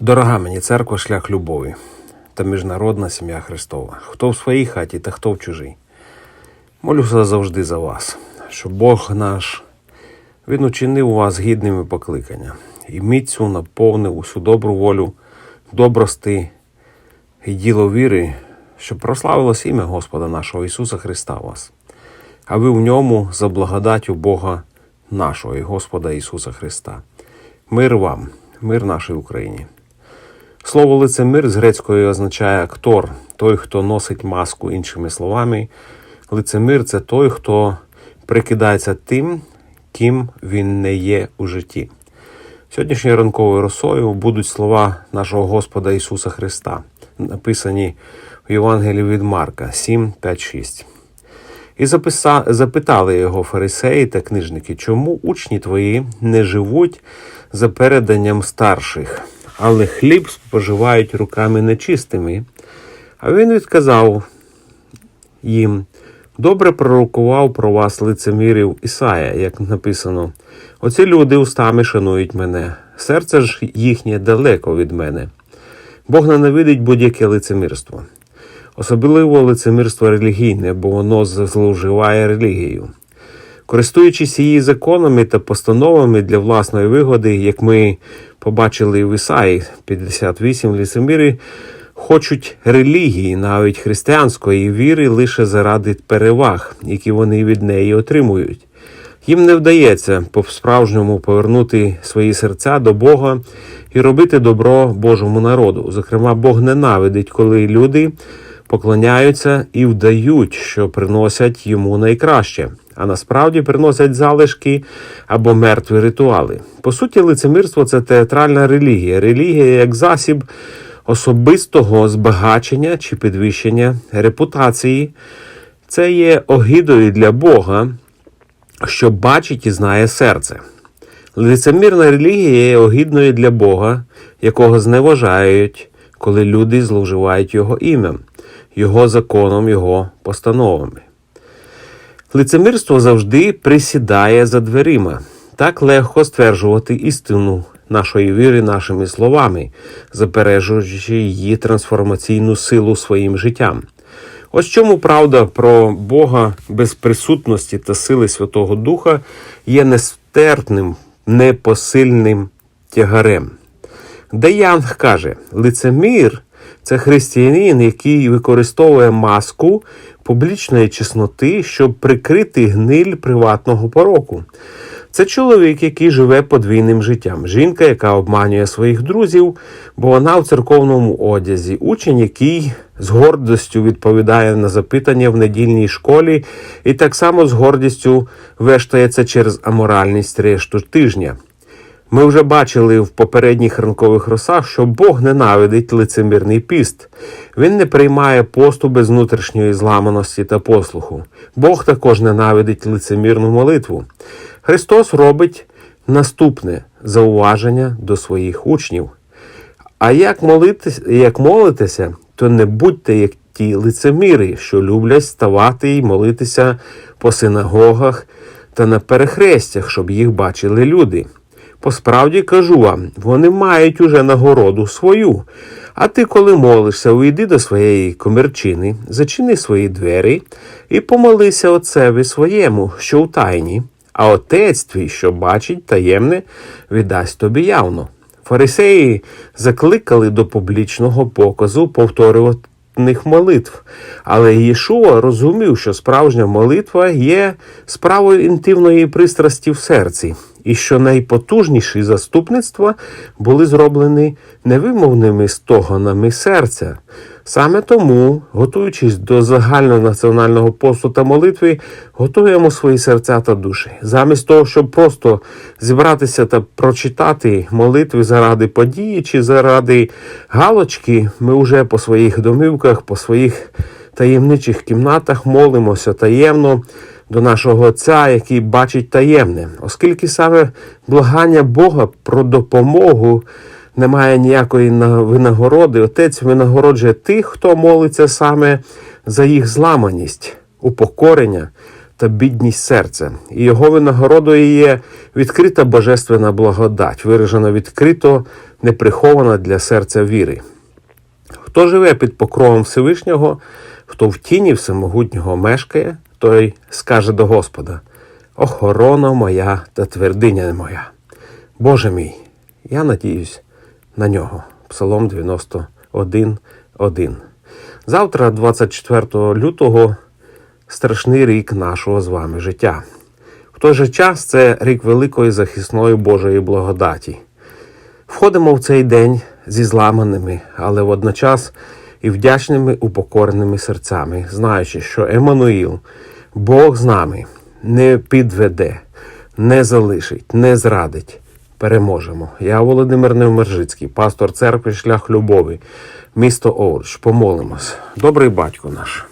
Дорога мені церква шлях любові та міжнародна сім'я Христова. Хто в своїй хаті та хто в чужій. Молюся завжди за вас, щоб Бог наш він учинив вас гідними покликання і міцю наповнив усю добру волю, добрости і діло віри, щоб прославилось ім'я Господа нашого Ісуса Христа вас, а ви в ньому за благодаттю Бога нашого і Господа Ісуса Христа. Мир вам, мир нашій Україні. Слово лицемир з грецької означає актор, той, хто носить маску, іншими словами. Лицемир це той, хто прикидається тим, ким він не є у житті. Сьогоднішньою ранковою росою будуть слова нашого Господа Ісуса Христа, написані в Євангелії від Марка 7, 5, 6. І записа... запитали його фарисеї та книжники, чому учні твої не живуть за переданням старших, але хліб споживають руками нечистими. А він відказав їм: добре пророкував про вас лицемірів Ісая, як написано: Оці люди устами шанують мене, серце ж їхнє далеко від мене. Бог ненавидить будь-яке лицемірство. Особливо лицемірство релігійне, бо воно зловживає релігією. Користуючись її законами та постановами для власної вигоди, як ми побачили в Ісаї 58, ліцеміри хочуть релігії, навіть християнської віри, лише заради переваг, які вони від неї отримують. Їм не вдається по-справжньому повернути свої серця до Бога і робити добро Божому народу. Зокрема, Бог ненавидить, коли люди поклоняються і вдають, що приносять йому найкраще, а насправді приносять залишки або мертві ритуали. По суті, лицемірство це театральна релігія. Релігія як засіб особистого збагачення чи підвищення репутації. Це є огидою для Бога, що бачить і знає серце. Лицемірна релігія є огидною для Бога, якого зневажають, коли люди зловживають його ім'ям, його законом, його постановами. Лицемірство завжди присідає за дверима. Так легко стверджувати істину нашої віри нашими словами, заперечуючи її трансформаційну силу своїм життям. Ось чому правда про Бога без присутності та сили Святого Духа є нестерпним, непосильним тягарем. Де Янг каже, лицемір це християнин, який використовує маску публічної чесноти, щоб прикрити гниль приватного пороку. Це чоловік, який живе подвійним життям, жінка, яка обманює своїх друзів, бо вона в церковному одязі, учень, який з гордістю відповідає на запитання в недільній школі, і так само з гордістю вештається через аморальність решту тижня. Ми вже бачили в попередніх ранкових росах, що Бог ненавидить лицемірний піст. Він не приймає посту без внутрішньої зламаності та послуху. Бог також ненавидить лицемірну молитву. Христос робить наступне зауваження до своїх учнів. А як молитися, як молитеся, то не будьте як ті лицеміри, що люблять ставати і молитися по синагогах та на перехрестях, щоб їх бачили люди. Посправді кажу вам, вони мають уже нагороду свою. А ти, коли молишся, уйди до своєї комірчини, зачини свої двері і помолися отцеві своєму, що в тайні, а отець твій, що бачить таємне, віддасть тобі явно. Фарисеї закликали до публічного показу повторюваних молитв, але Єшуа розумів, що справжня молитва є справою інтимної пристрасті в серці, і що найпотужніші заступництва були зроблені невимовними стогонами серця. Саме тому, готуючись до загальнонаціонального посту та молитви, готуємо свої серця та душі. Замість того, щоб просто зібратися та прочитати молитви заради події чи заради галочки, ми вже по своїх домівках, по своїх таємничих кімнатах молимося таємно до нашого Отця, який бачить таємне, оскільки саме благання Бога про допомогу немає ніякої винагороди, Отець винагороджує тих, хто молиться саме за їх зламаність, упокорення та бідність серця, і його винагородою є відкрита божественна благодать, виражена відкрито, неприхована для серця віри. Хто живе під покровом Всевишнього, хто в тіні всемогутнього мешкає, той скаже до Господа: Охорона моя та твердиня моя. Боже мій, я надіюсь на нього. Псалом 91, 1. Завтра, 24 лютого, страшний рік нашого з вами життя. В той же час це рік великої захисної Божої благодаті. Входимо в цей день зі зламаними, але водночас і вдячними упокореними серцями, знаючи, що Еммануїл, Бог з нами, не підведе, не залишить, не зрадить. Переможемо. Я Володимир Невмержицький, пастор церкви Шлях Любові, місто Овруч. Помолимось. Добрий батько наш.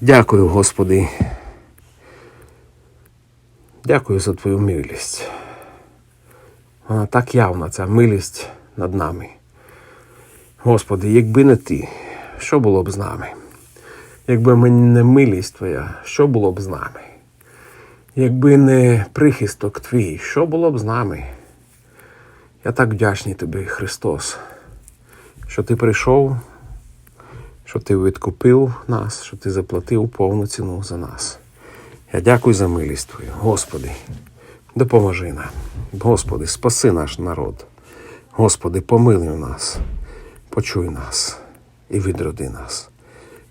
Дякую, Господи. Дякую за Твою милість. Вона так явна, ця милість над нами. Господи, якби не ти, що було б з нами? Якби не милість Твоя, що було б з нами? Якби не прихисток твій, що було б з нами? Я так вдячний тобі, Христос, що ти прийшов, що ти відкупив нас, що ти заплатив повну ціну за нас. Я дякую за милість Твою, Господи, допоможи нам. Господи, спаси наш народ. Господи, помилуй нас, почуй нас і відроди нас.